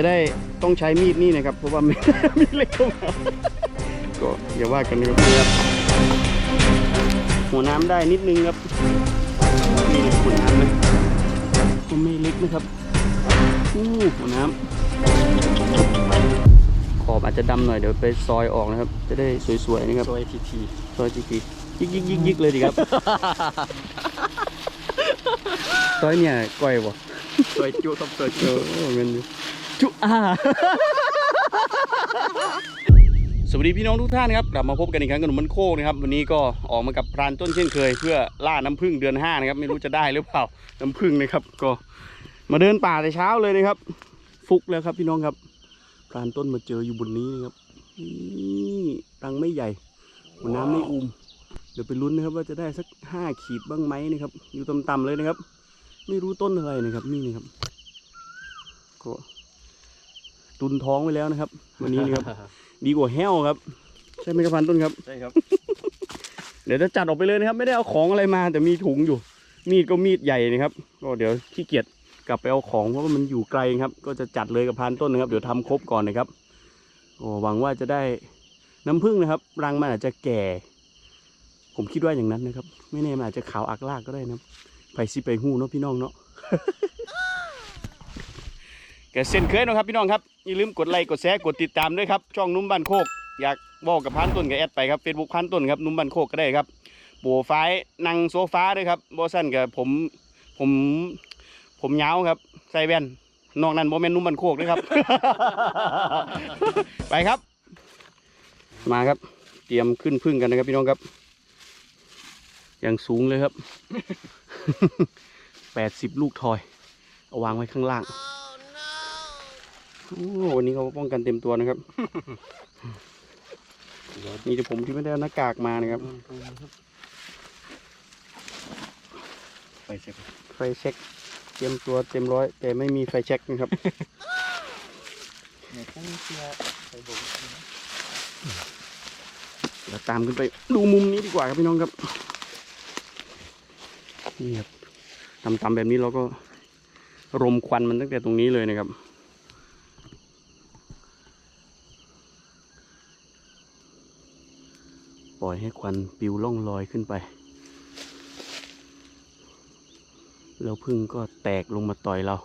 อาจจะได้ต้องใช้มีดนี่นะครับ เพราะว่าไม่มีดเล็กเข้ามาก็อย่าว่ากันนะครับนี่ครับหัวน้ำได้นิดนึงครับนี่หัวน้ำนะก็ไม่เล็กนะครับอู้หัวน้ำขอบอาจจะดำหน่อยเดี๋ยวไปซอยออกนะครับ จะได้สวยๆนะครับซอยทีทีซอยจีกียิกยิกยิกยิกเลยดีครับซอยเนี่ยก้อยบ่ซอยจุครับซอยเอจุอเงินอยู่ จุอาสวัสดีพี่น้องทุกท่านครับกลับมาพบกันอีกครั้งกับหนุ่มมันโคกนะครับวันนี้ก็ออกมากับพรานต้นเช่นเคย เพื่อล่าน้ำผึ้งเดือนห้านะครับ ไม่รู้จะได้หรือเปล่าน้ำผึ้งนะครับ ก็มาเดินป่าแต่เช้าเลยนะครับ ฟุกแล้วครับพี่น้องครับพรานต้นมาเจออยู่บนนี้นะครับนี่รังไม่ใหญ่หัวน้ำไม่อุ้มเดี๋ยวไปลุ้นนะครับ ว่าจะได้สักห้าขีดบ้างไหมนะครับอยู่ต่ำๆเลยนะครับ ไม่รู้ต้นอะไรนะครับนี่นะครับก็ ตุนท้องไว้แล้วนะครับ วันนี้นะครับ ดีกว่าแห้วครับ ใช่ไหมครับพันต้นครับ ใช่ครับ เดี๋ยวจะจัดออกไปเลยนะครับ ไม่ได้เอาของอะไรมา แต่มีถุงอยู่ มีดก็มีดใหญ่นะครับ ก็เดี๋ยวขี้เกียจกลับไปเอาของเพราะว่ามันอยู่ไกลครับ ก็จะจัดเลยกับพันต้นนะครับ เดี๋ยวทำครบก่อนนะครับ โอ้หวังว่าจะได้น้ำผึ้งนะครับรังมันอาจจะแก่ ผมคิดว่าอย่างนั้นนะครับ ไม่แน่มันอาจจะขาวอักลากก็ได้นะครับไปสิไปหู้เนาะพี่น้องเนาะแกเส้นเคยนะครับพี่น้องครับอย่าลืมกดไลค์กดแชร์กดติดตามด้วยครับช่องนุ่มบ้านโคกอยากบอกกับพันต้นกับแอดไปครับเฟซบุ๊กพันต้นครับนุ่มบ้านโคกก็ได้ครับโบไฟนั่งโซฟาด้วยครับบอสั้นกับผมผมผมยาครับใส่แว่นนอกนั้นโมเมนนุ่มบ้านโคกด้วยครับ ไปครับ มาครับ เตรียมขึ้นพึ่งกันนะครับพี่น้องครับ อย่างสูงเลยครับแปดสิบลูกทอย เอาวางไว้ข้างล่าง วันนี้เขาป้องกันเต็มตัวนะครับ นี่จะผมที่ไม่ได้เอาหน้ากากมานะครับไปเช็ค ไฟเช็ค เตรียมตัวเต็มร้อย แต่ไม่มีไฟเช็คนะครับในตั้งเชียไปบอกเดี๋ยวตามขึ้นไปดูมุมนี้ดีกว่าครับพี่น้องครับนี่ครับตำๆแบบนี้เราก็รมควันมันตั้งแต่ตรงนี้เลยนะครับ ปล่อยให้ควันปิวล่องลอยขึ้นไป แล้วพึ่งก็แตกลงมาต่อยเรา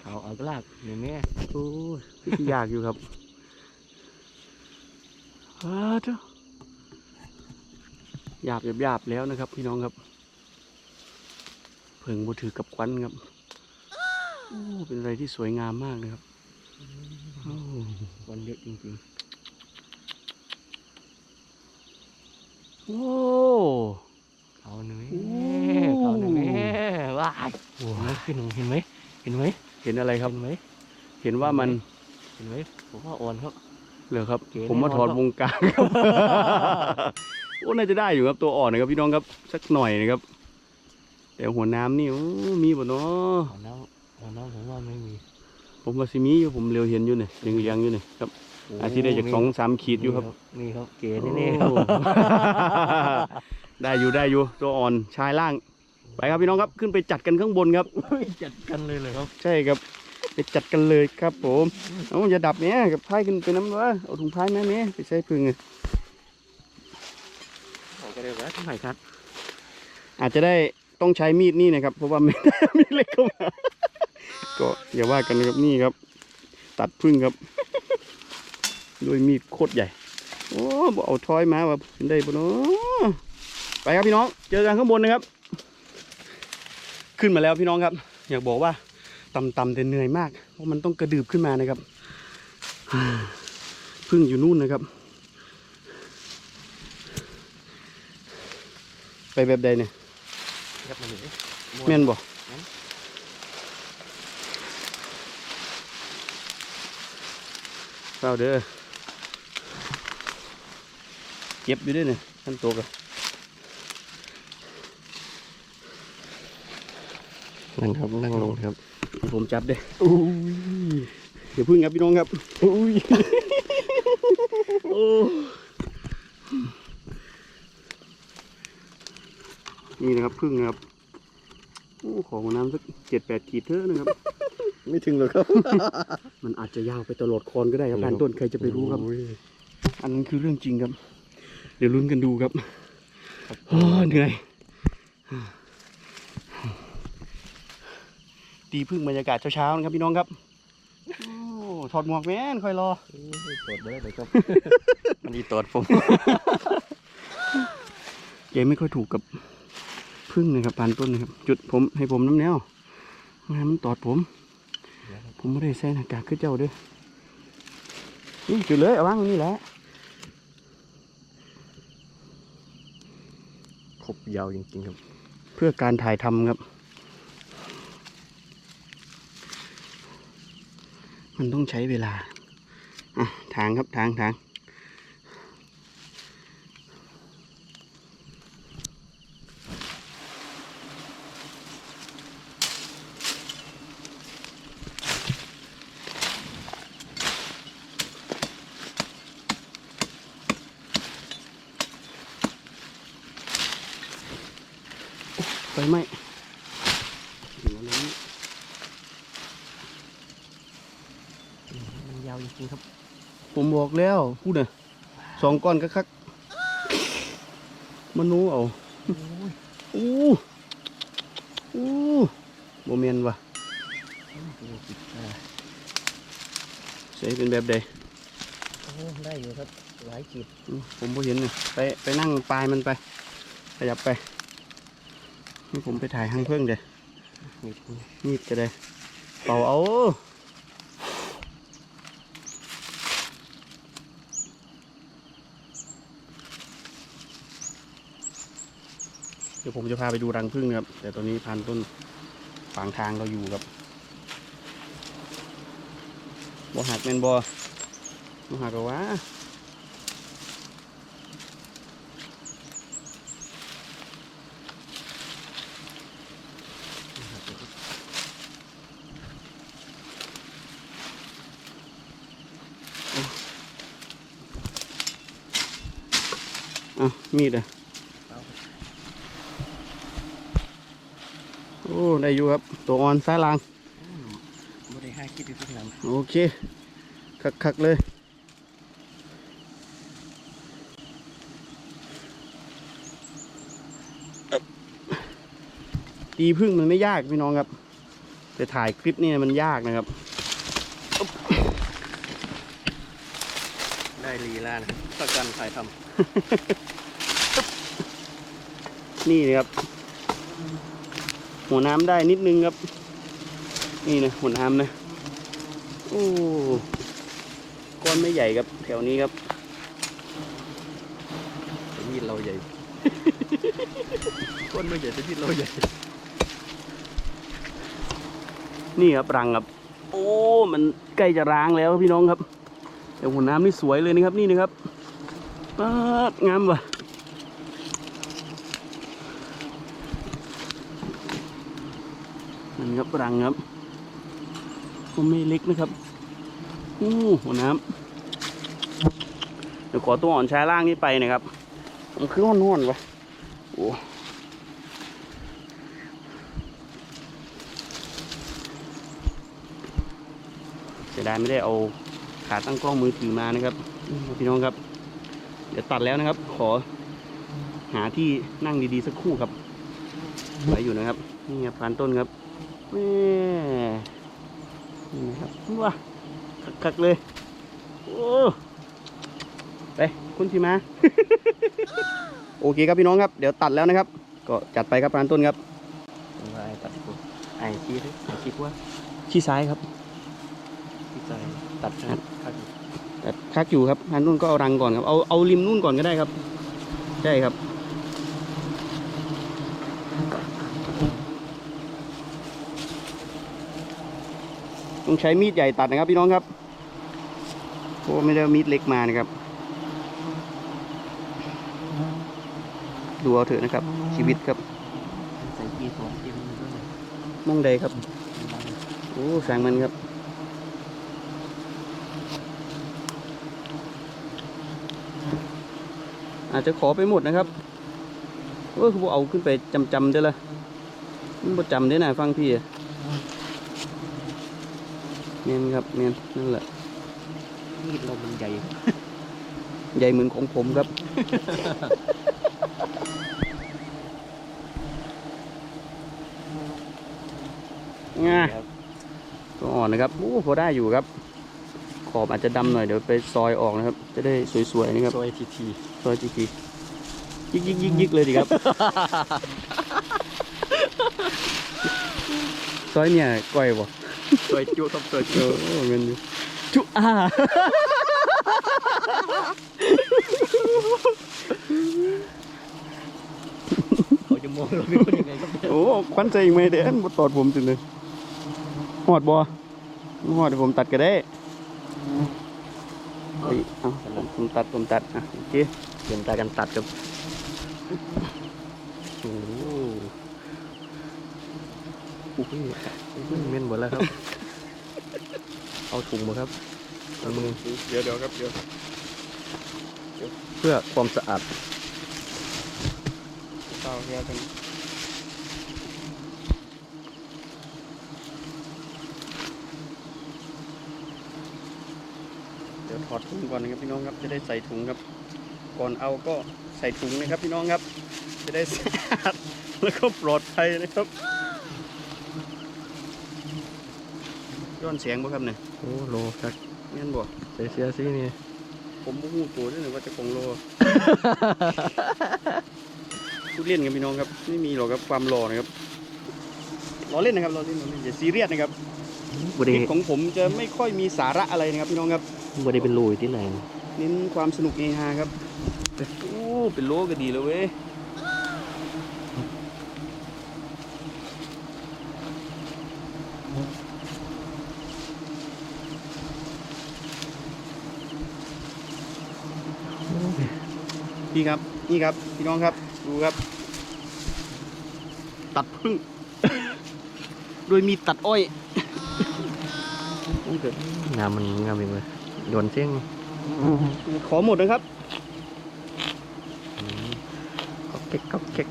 เขาเอากลากอย่างนี้โอ้ยที่ยากอยู่ครับอ้าเจ้าหยาบหยาบหยาบแล้วนะครับ พี่น้องครับ เพิ่งบูถือกับควันครับโอ้เป็นอะไรที่สวยงามมากนะครับโอ้วันเยอะจริง โอ้ๆเขาหนึ่งเขาหนึ่งว้ายเห็นไหมเห็นไหมเห็นไหมเห็นอะไรครับเห็นไหมเห็นว่ามันเห็นไหมผมว่าอ่อนครับเหรอครับเก๋ผมมาแน่นอนถอดครับวงกลางครับโอ้น่าจะได้อยู่ครับตัวอ่อนนะครับพี่น้องครับสักหน่อยนะครับ แต่หัวน้ำนี่โอ้มีบ่เนาะหัวน้ำหัวน้ำผมว่าไม่มี ผมว่าสิมีอยู่ผมเร็วเห็นอยู่เนี่ยยังยังอยู่เนี่ยครับ อาทิตย์ได้จากสองสามขีดอยู่ครับนี่ครับเก๋แน่ๆครับโอ้ได้อยู่ได้อยู่ตัวอ่อนชายล่าง ไปครับพี่น้องครับขึ้นไปจัดกันข้างบนครับจัดกันเลยเลยครับ ใช่ครับไปจัดกันเลยครับผมเอาอย่าดับเนี่ยกับพายขึ้นไปน้ำวะเอาถุงพายแม่เมไปใส่พึ่งอะเขาก็ได้ว่าเท่าไหร่ครับ อาจจะได้ต้องใช้มีดนี่นะครับ เพราะว่าไม่ได้มีดเล็กเข้ามาก็อย่าว่ากันนะครับนี่ครับ ตัดพึ่งครับ ด้วยมีดโคตรใหญ่ โอ้บ่เอาช้อยมาว่าเป็นได้ปะเนาะไปครับพี่น้อง เจอกันข้างบนนะครับ ขึ้นมาแล้วพี่น้องครับ อยากบอกว่าต่ำๆแต่เหนื่อยมาก เพราะมันต้องกระดืบขึ้นมานะครับพึ่งอยู่นู่นนะครับ ไปแบบใดเนี่ยยับมาหนึ่งแม่นบ่แม่นเปล่าเด้อ เจ็บอยู่ด้วยเนี่ยท่านตัวกันนั่นครับนั่งลงครับให้ผมจับเด้ออุ้ยเดี๋ยวพึ่งครับพี่น้องครับอุ้ยโอ้นี่นะครับพึ่งนะครับโอ้ของน้ำสักเจ็ดแปดขีดเถอะนะครับ ไม่ถึงหรอกครับ มันอาจจะยาวไปตลอดคอนก็ได้ครับพรานต้นใครจะไปรู้ครับโอ้ยอันนั้นคือเรื่องจริงครับ เดี๋ยวลุ้นกันดูครับโอ้เหนื่อย ตีพึ่งบรรยากาศเช้าๆนะครับพี่น้องครับโอ้ถอดหมวกแม่นค่อยรอโอ้ยตรวจไม่ได้เลยครับมันอีตรวจผมเกมไม่ค่อยถูกกับพึ่งนะครับปานต้นนะครับ จุดผมให้ผมน้ำแนวงานมันตอดผม ผมไม่ได้ใส่หน้ากากขึ้นเจ้าเด้วยนี่จุดเลยเอาวางตรงนี้แหละ ครบ ยาวจริงๆครับ เพื่อการถ่ายทำครับ มันต้องใช้เวลาอะทางครับทางทาง ไฟไหม้เดี๋ยวนะมันยาวจริงๆครับ ผมบอกแล้วพูดน่ะสองก้อนก็คักมนูเอาอู้อู้โมเมนว่ะใส่เป็นแบบใดโอ้ได้อยู่ครับหลายขีดอื้อผมบ่เห็นเนี่ยไปไปนั่งปลายมันไป ขยับไป ให้ผมไปถ่ายห้างเพิ่งเด้นิดนึงมีดจะได้เป่าเอาเดี๋ยวผมจะพาไปดูรังผึ้งนะครับ แต่ตอนนี้พันต้นฝางทางเราอยู่ครับบ่หักแมนบอบ่หักก็ว่า อะมีดอะโอ้ ได้อยู่ครับ ตัวอ่อนซ้ายล่างไม่ได้ห้าขีดที่ทุกนั้นโอเค คักๆเลยตีพึ่งมันไม่ยากพี่น้องครับ แต่ถ่ายคลิปนี่มันยากนะครับ ได้ลีลานะประกันถ่ายทนี่นะครับ หัวน้ำได้นิดนึงครับ นี่นะหัวน้ำนะ โอ้ก้อนไม่ใหญ่ครับ แถวนี้ครับำแต่มีดเราใหญ่ ก้นไม่ใหญ่แต่มีดเราใหญ่ นี่ครับรังครับ โอ้ มันใกล้จะร้างแล้วพี่น้องครับ แต่หัวน้ำนี่สวยเลยนะครับนี่นะครับปาดงามว่ะนั่นครับรังครับก็ไม่เล็กนะครับโอ้หัวน้ำเดี๋ยวขอตัวอ่อนช้าล่างนี่ไปนะครับมันคือห้อนๆวะโอ้เสียดายไม่ได้เอา ขาตั้งกล้องมือถือมานะครับอืมพี่น้องครับ เดี๋ยวตัดแล้วนะครับ ขอ หาที่นั่งดีๆสักครู่ครับไหวอยู่นะครับ นี่ครับพานต้นครับแม่นี่นะครับว้าคักๆเลย โอ้ไปคุณที่มาโอเคครับพี่น้องครับเดี๋ยวตัดแล้วนะครับ ก็จัดไปครับพานต้นครับผมว่าไอ้ตัดกูไอ้ขี้ด้วยไอ้ขี้ว่าชี้ซ้ายครับที่ใจ ตัดนะครับครับแต่คักอยู่ครับทางนู้นก็เอารังก่อนครับ เอาเอาริมนู่นก่อนก็ได้ครับ ใช่ครับ ต้องใช้มีดใหญ่ตัดนะครับพี่น้องครับเพราะว่าไม่ได้เอามีดเล็กมานะครับ ดูเอาเถอะนะครับ ชีวิตครับใส่ขี้สองเต็มเลยด้วยมองใดครับ โอ้แสงมันครับ อาจจะขอไปหมดนะครับเออคือบ่เอาขึ้นไปจำจำๆได้อละมันบ่จำได้อนะฟังพี่อะเนียนครับเนียนนั่นแหละมีดเรามันใหญ่ ใหญ่เหมือนของผมครับ ง่าครับก็อ่อนนะครับโอ้พอได้อยู่ครับ ขอบอาจจะดำหน่อยเดี๋ยวไปซอยออกนะครับ จะได้สวยๆนะครับ ซอยทีที ซอยจีทียิกยิกยิกยิกเลยดีครับ ซอยเนี่ยก้อยบ่ซอยจุครับซอยเอจุอเงินอยู่จุอ่าเขาจะมองเราเป็นคนยังไงครับโอ้ควันใจอีกไหมเด่นบ่ตอดผมจังเลยหอดบ่หอดเดี๋ยวผมตัดก็ได้เฮ้ยเอาผมผมตัดผมตัดอะโอเค เปลี่ยนตากันตัดครับโอ้โหอุ้ยอุ้ยเม่นหมดแล้วครับ เอาถุงมาครับเอามือเดี๋ยวเดี๋ยวครับเดี๋ยวเพื่อความสะอาดเต้าเฮียกันเดี๋ยวถอดถุงก่อนนะครับพี่น้องครับจะได้ใส่ถุงครับ ก่อนเอาก็ใส่ถุงนะครับพี่น้องครับ จะได้สะอาดแล้วก็ปลอดภัยนะครับย้อนเสียงบ่ครับเนี่ยโอ้โลครับแม่นบ่ใส่เสื้อสีนี่ผมบ่ฮู้ตัวด้วยนะว่าจะของโลพูดเล่นกันพี่น้องครับไม่มีหรอกครับความรอนะครับรอเล่นนะครับรอเล่นรอเล่นอย่าซีเรียสนะครับบริคลิปของผมจะไม่ค่อยมีสาระอะไรนะครับพี่น้องครับบริเป็นรูอยู่ที่ไหน เน้นความสนุกเฮฮาครับโอ้เป็นโลก็ดีแล้วเว้ยพี่ครับ นี่ครับ พี่น้องครับ ดูครับ ตัดพึ่ง โดยมีตัดอ้อยงามมันงามเองเลยโดนเส้ง ขอหมดนะครับก็เก๊กก็เก๊ก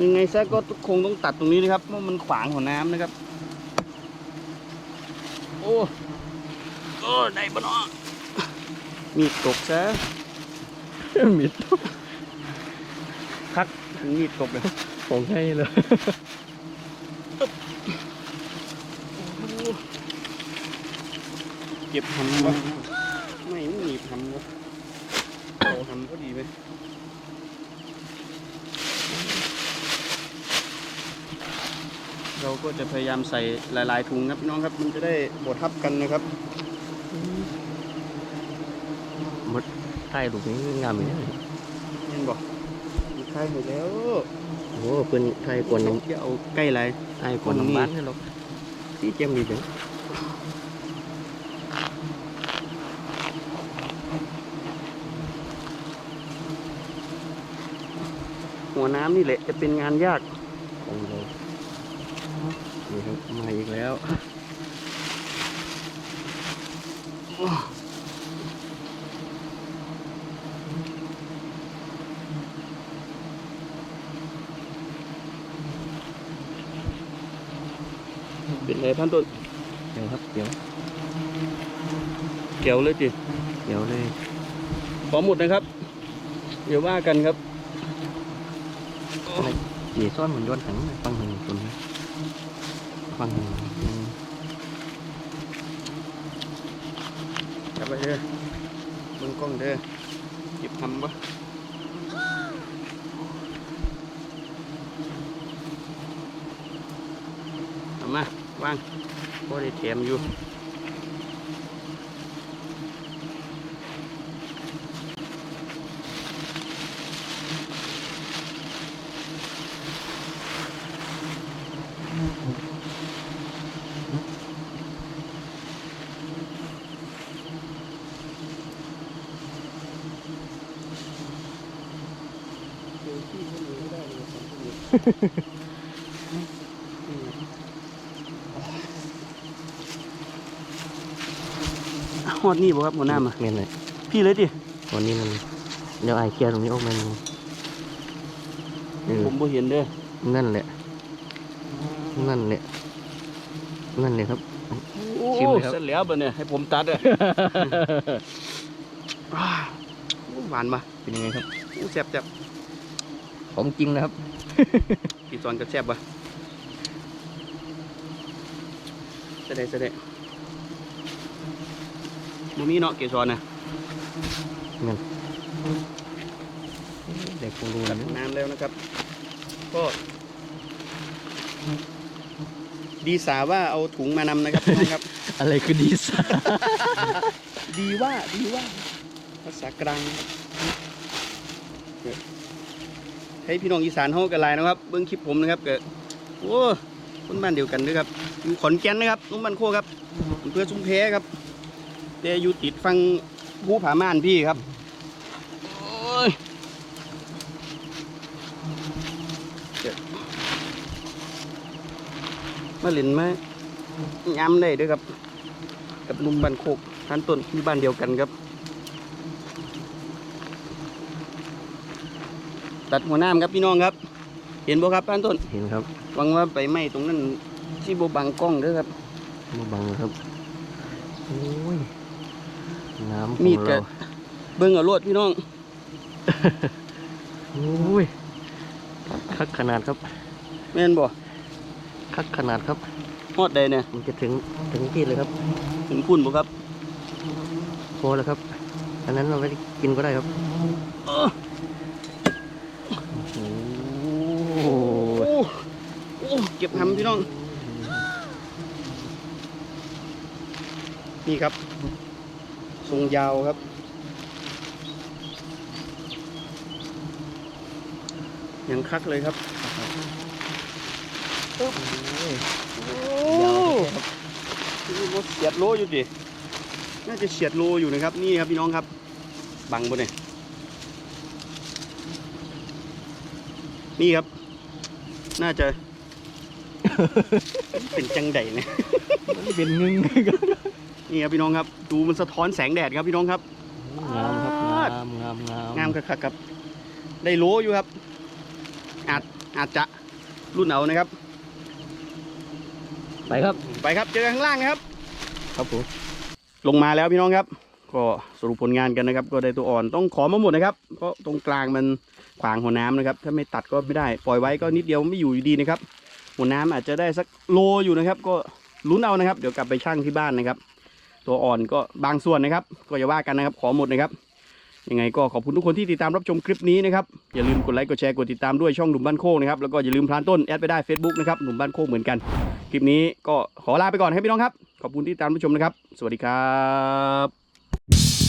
ยังไงซะก็คงต้องตัดตรงนี้นะครับเพราะมันขวางหัวน้ำนะครับ โอ้โอ้ได้บเนอมีดตกซะมิดคักมีดตกเลยของให้เลย เก็บทำวะไม่ไม่หนีบทำวะเราทำก็ดีไหมเราก็จะพยายามใส่หลาย ๆ ถุงครับพี่น้องครับ มันจะได้บดทับกันนะครับมดใต้ลูกนี้งามเลยเห็นบอกมีใครเห็นแล้วโอ้เพื่อนไทยกวนน้อย่าเอาใกล้ไรำไอ้กวนน้ำบ้านนี่หรอกที่เจียมดีจัง หัวน้ำนี่แหละจะเป็นงานยากของเรานี่ครับมาอีกแล้วเป็นไรพันต้นเดี๋ยวครับเดี๋ยวเกี่ยวเลยจิเดี๋ยวเลย ขอหมดนะครับ เดี๋ยวว่ากันครับ จีซ่อนเหมือนย้อนหังฟังหนึ่งคนนะฟังหนึ่งอืม จับไปเด้อมึงกล้องเด้อ หยิบทำปะเอามาวางพอได้เตรียมอยู่ฮอดนี่บ่ครับหัวหน้ามาเมนเลยพี่เลยดิวันนี้มันเดี๋ยวไอ้เคลียร์ตรงนี้ออกมันเออผมบ่เห็นเด้อนั่นแหละ นั่นเนี่ยนั่นเนี่ยครับโอ้ชิมเลยครับเสร็จแล้วบ่เนี่ยให้ผมตัดอะอ้าวโอ้หวานมาเป็นยังไงครับโอ้แซ่บแซ่บของจริงนะครับ กี่ซอนก็แซ่บปะเสด็จเสด็จมูมีเนาะเกสรนะเด็กคงรู้ตันะดน้ำแล้วนะครับ ก็ดีสาว่าเอาถุงมานำนะครับพี่น้องครับ อะไรคือดีซ่าดีว่าดีว่าภาษากลางนะครับ ให้พี่น้องอีสานเฮากันหลายนะครับ เบิ่งคลิปผมนะครับเกิดโอ้คนบ้านเดียวกันด้วยครับอยู่ขอนแก่นนะครับนุ่มบันโคครับเพื่อชุมแพ้ครับแต่อยู่ติดฟังภูผาม่านพี่ครับโอ้ยมาเล่นมาย้ำได้ด้วยครับ กับนุ่มบ้านโคกท่านต้นที่บ้านเดียวกันครับ ตัดหัวหน้ำครับพี่น้องครับ เห็นบ่ครับท่านต้นเห็นครับหวังว่าไปไหม้ตรงนั้นที่โบบังกล้องเด้อครับมาบังครับโอ้ยน้ำของมีดกะเราเบิ่งเอารวดพี่น้องโอ้ยคักขนาดครับแม่นบ่คักขนาดครับฮอดใดเนี่ยมันจะถึงถึงที่เลยครับ ถึงพุ่นบ่ครับพอแล้วครับ อันนั้นเราไม่ได้กินก็ได้ครับ เออ โอ้ โอ้โอ้เก็บหำพี่น้อง นี่ครับทรงยาวครับ ยังคักเลยครับโอ้รถเฉียดโลอยู่ดิน่าจะเฉียดโลอยู่นะครับ นี่ครับพี่น้องครับ บังบนเนี่ยนี่ครับ น่าจะ เป็นจังไดเนี่ยมันเป็นงึงนี่ครับพี่น้องครับ ดูมันสะท้อนแสงแดดครับพี่น้องครับงามครับงามงามงามงามคักๆครับ ได้โลอยู่ครับ อาจอาจจะรุ่นเอานะครับ ไปครับไปครับเจอกันข้างล่างนะครับ ครับผมลงมาแล้วพี่น้องครับ ก็สรุปผลงานกันนะครับ ก็ได้ตัวอ่อนต้องขอมาหมดนะครับเพราะตรงกลางมันขวางหัวน้ำนะครับ ถ้าไม่ตัดก็ไม่ได้ ปล่อยไว้ก็นิดเดียวไม่อยู่อยู่ดีนะครับ หัวน้ำอาจจะได้สักโลอยู่นะครับ ก็ลุ้นเอานะครับ เดี๋ยวกลับไปชั่งที่บ้านนะครับ ตัวอ่อนก็บางส่วนนะครับ ก็อย่าว่ากันนะครับ ขอหมดนะครับยังไงก็ขอบคุณทุกคนที่ติดตามรับชมคลิปนี้นะครับ อย่าลืมกดไลค์กดแชร์กดติดตามด้วยช่องหนุ่มบ้านโคกนะครับแล้วก็อย่าลืมพลานต้นแอดไปได้ Facebook นะครับหนุ่มบ้านโคกเหมือนกัน คลิปนี้ก็ขอลาไปก่อนครับพี่น้องครับ ขอบคุณที่ติดตามรับชมนะครับ สวัสดีครับ